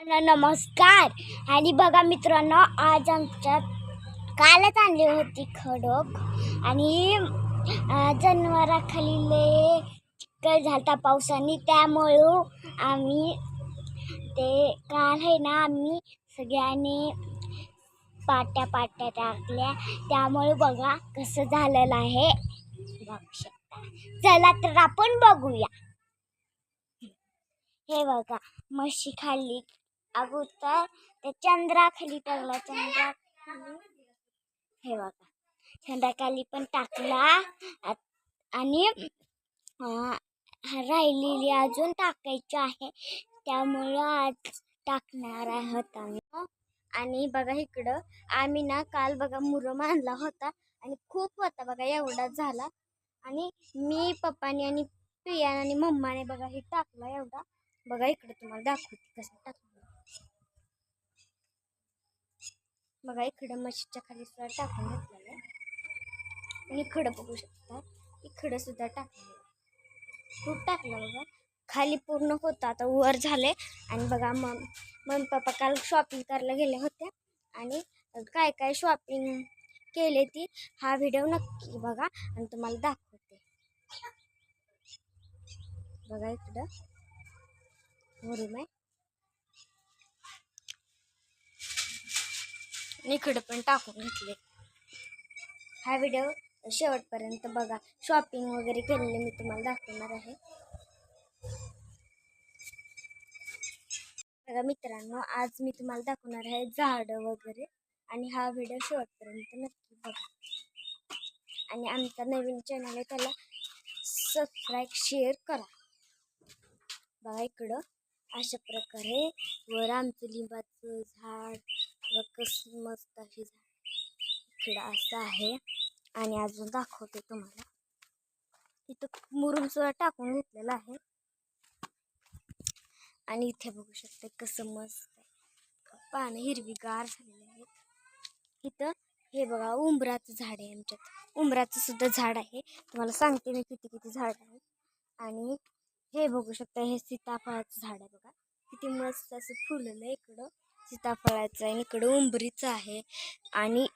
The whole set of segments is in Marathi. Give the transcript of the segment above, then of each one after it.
नमस्कार. आणि बघा मित्रांनो आज आमच्यात कालच आणली होती खडक. आणि जनावराखाली लय चिखल झालता पावसाने त्यामुळं आम्ही ते काल आहे ना आम्ही सगळ्यांनी पाट्या पाट्या टाकल्या. त्यामुळे बघा कसं झालेलं आहे. बघू शकता चला तर आपण बघूया. हे बघा म्हशी खाल्ली. अगोदर त्या चंद्राखाली टाकला चंद्राखाली. हे बघा चंद्राखाली पण टाकला. आ- आणि राहिलेली अजून टाकायची आहे. त्यामुळं आज टाकणार आहोत आम्ही. आणि बघा इकडं आम्ही ना काल बघा मुरम आणला होता आणि खूप होता बघा एवढा झाला. आणि मी पप्पाने आणि पियाने आणि मम्माने बघा हे टाकला एवढा. बघा इकडं तुम्हाला दाखवते कसं टाकलं. बघा इकडं म्हशीच्या खाली सुद्धा टाकून घेतलेलं आहे. आणि खडं बघू शकता इकडं सुद्धा टाकलं खूप टाकलं बघा. खाली पूर्ण होतं आता वर झाले आणि बघा मग मम्मी पप्पा काल शॉपिंग करायला गेले होते. आणि काय काय शॉपिंग केले ती हा व्हिडिओ नक्की बघा आणि तुम्हाला दाखवते. बघा इकडं. मुरुम आहे. आणि इकडं पण टाकून घेतले. हा व्हिडिओ शेवटपर्यंत बघा. शॉपिंग वगैरे केलेले मी तुम्हाला दाखवणार आहे. बघा मित्रांनो आज मी तुम्हाला दाखवणार आहे झाडं वगैरे. आणि हा व्हिडिओ शेवटपर्यंत नक्की बघा. आणि आमचा नवीन चॅनल आहे त्याला सबस्क्राईब शेअर करा. बघा इकडं. अशा प्रकारे वर आमचं लिंबाचं झाड बघा कसं मस्त अशी झाड इकडं असं आहे. आणि अजून दाखवते तुम्हाला. इथं मुरुम सुद्धा टाकून घेतलेला आहे. आणि इथे बघू शकते कसं मस्त आहे. पानं हिरवीगार झालेली आहेत. इथं हे बघा उंबराचं झाड आहे आमच्यात. उंबराचं सुद्धा झाड आहे. तुम्हाला सांगते मी किती किती झाड आहे आणि हे बघू शकता हे सीताफळाचं झाड आहे बघा. किती मस्त असं फुललं आहे इकडं. सीताफळाचं आहे आणि इकडं उंबरीचं आहे. आणि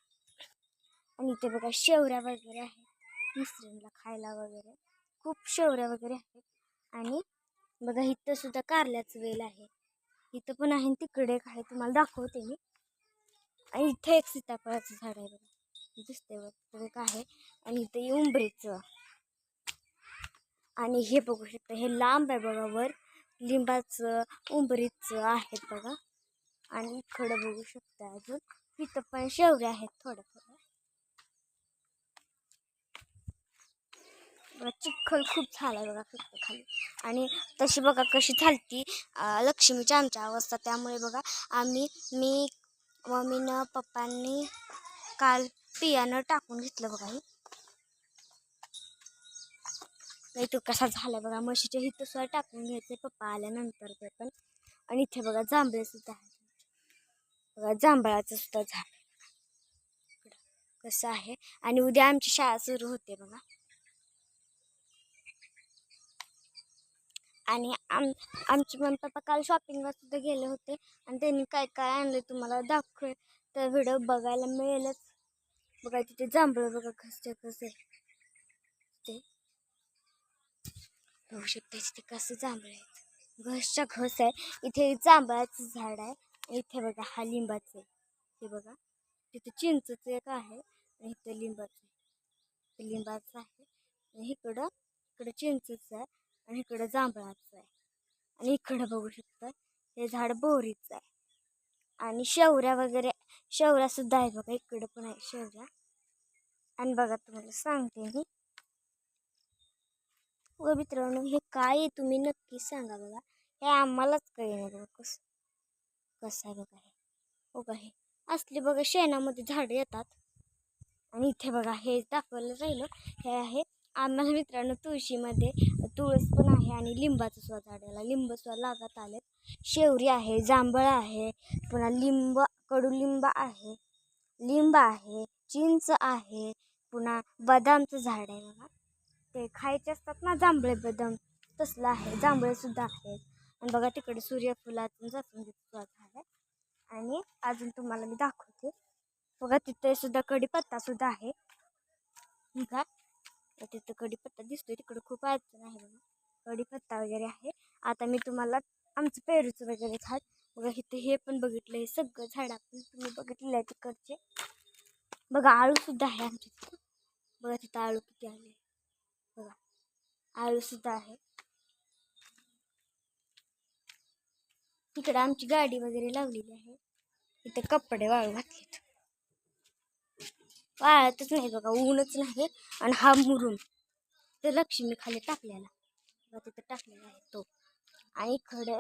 आणि इथे बघा शेवऱ्या वगैरे आहेत. मिसळीला खायला वगैरे. खूप शेवऱ्या वगैरे आहेत. आणि बघा इथं सुद्धा कारल्याचं वेल आहे. इथं पण आहे आणि तिकडे काय तुम्हाला दाखवते मी. आणि इथे एक सीताफळाचं झाड आहे बघा. दिसते बघ एक आहे. आणि इथे उंबरीचं. आणि हे बघू शकता हे लांब आहे बघा वर. लिंबाचं उंबरीचं आहेत बघा. आणि खडं बघू शकता अजून. इथं पण शेवरे आहेत थोडं थोडं चिखल खूप झालाय बघा फक्त खाली. आणि तशी बघा कशी झालती लक्ष्मीची आमच्या अवस्था. त्यामुळे बघा आम्ही मी मम्मीनं पप्पांनी काल पियानं टाकून घेतलं बघा हे. नाही तो कसा झाला बघा. म्हशीच्या इथं टाकून घ्यायचे पप्पा आल्यानंतर ते पण. आणि इथे बघा जांभळे सुद्धा आहेत बघा जांभळाचं सुद्धा झाड कसं आहे? आणि उद्या आमची शाळा सुरू होते बघा. आणि आम आमचे मम्मी पप्पा काल शॉपिंगला सुद्धा गेले होते. आणि त्यांनी काय काय आणलं तुम्हाला दाखवे तर व्हिडिओ बघायला मिळेलच. बघा तिथे जांभळं बघा कसं कसे ते. बघू शकते तिथे कसं जांभळं आहेत. घसच्या घस आहे. इथे जांभळाचं झाड आहे. इथे बघा हा लिंबाचं आहे. हे बघा तिथे चिंचचं एक आहे आणि इथं लिंबाचं आहे. लिंबाचं आहे आणि इकडं इकडं चिंचचं आहे आणि इकडं जांभळाचं आहे. आणि इकडं बघू शकता हे झाड बोरीचं आहे. आणि शेवऱ्या वगैरे शेवऱ्या सुद्धा आहे बघा इकडं पण आहे शेवऱ्या. आणि बघा तुम्हाला सांगते मी. व मित्रांनो हे काय आहे तुम्ही नक्की सांगा बघा. हे आम्हालाच काही नाही बघा कसं. कसं आहे बघा हे. हो बघा हे? असली बघा शेणामध्ये झाडं येतात. आणि इथे बघा हे दाखवायला राहिलं. हे आहे आम्हाला मित्रांनो तुळशीमध्ये तुळस पण आहे आणि लिंबाचं सुद्धा झाड याला लिंब सुद्धा लागत आले शेवरी आहे जांभळ आहे पुन्हा लिंब कडुलिंब आहे लिंब आहे चिंच आहे पुन्हा बदामचं झाड आहे बघा. ते खायचे असतात ना जांभळे बदाम. तसलं आहे जांभळे सुद्धा आहेत. आणि बघा तिकडे सूर्यफुलाचं जास्वंदीचं झाड अजून तुम्हाला मी दाखवते. बघा तिथे सुद्धा कडीपत्ता सुद्धा आहे. बघा. तिथं कढीपत्ता दिसतोय. तिकडे खूप अडचण आहे बघा. कढीपत्ता वगैरे आहे. आता मी तुम्हाला आमचं पेरूचं वगैरे झाड बघा इथे हे पण बघितलं हे सगळं झाड आपण तुम्ही बघितलेलं आहे तिकडचे. बघा आळू सुद्धा आहे आमच्या तिथं. बघा तिथं आळू किती आले बघा. आळू सुद्धा आहे. तिकडे आमची गाडी वगैरे लावलेली आहे. इथे कपडे वाळू घातलेत. वाळतच नाही बघा ऊनच नाही आणि हा मुरून ते लक्ष्मी खाली टाकलेला. बघा तिथं टाकलेला आहे तो. आणि इकडे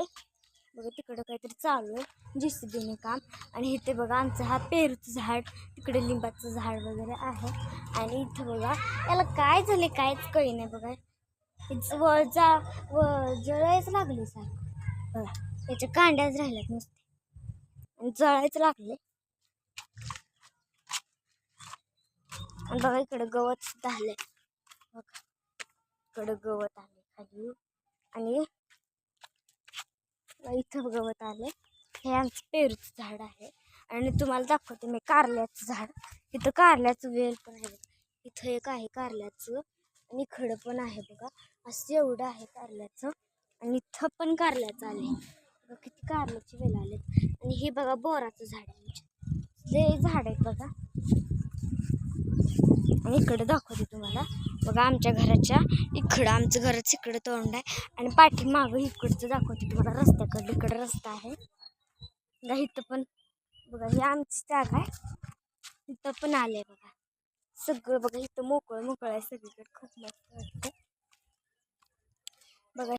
बघा तिकडं काहीतरी चालू आहे. जेसीबीने काम. आणि इथे बघा आमचं हा पेरूचं झाड तिकडे लिंबाचं झाड वगैरे आहे. आणि इथं बघा याला काय झाले कायच कळी नाही बघा. इथं व जा व जळायच लागले सारखं. बघा. त्याच्या कांड्याच राहिल्यात नुसते. आणि जळायच लागले आणि बघा इकडं गवत सुद्धा आले बघा. इकडं गवत आले खाली. आणि इथं गवत आले हे आमचं पेरूचं झाड आहे. आणि तुम्हाला दाखवते मी कारल्याचं झाड. इथं कारल्याचं वेल पण आहे. इथं एक आहे कारल्याचं. आणि खडं पण आहे बघा. असं एवढं आहे कारल्याचं. आणि इथं पण कारल्याचं आले बघा किती कारणाची वेल आले आणि हे बघा बोराचं झाड आहे जे लय झाड आहेत बघा. आणि इकडं दाखवते तुम्हाला. बघा आमच्या घराच्या इकडं आमचं घरच इकडं तोंड आहे. आणि पाठीमागं इकडचं दाखवते तुम्हाला रस्त्याकडं. इकडं रस्ता आहे. बघा इथं पण बघा ही आमची जागा आहे. इथं पण आले बघा. सगळं बघा इथं मोकळं मोकळं आहे सगळीकडे. खूप मस्त वाटतं बघा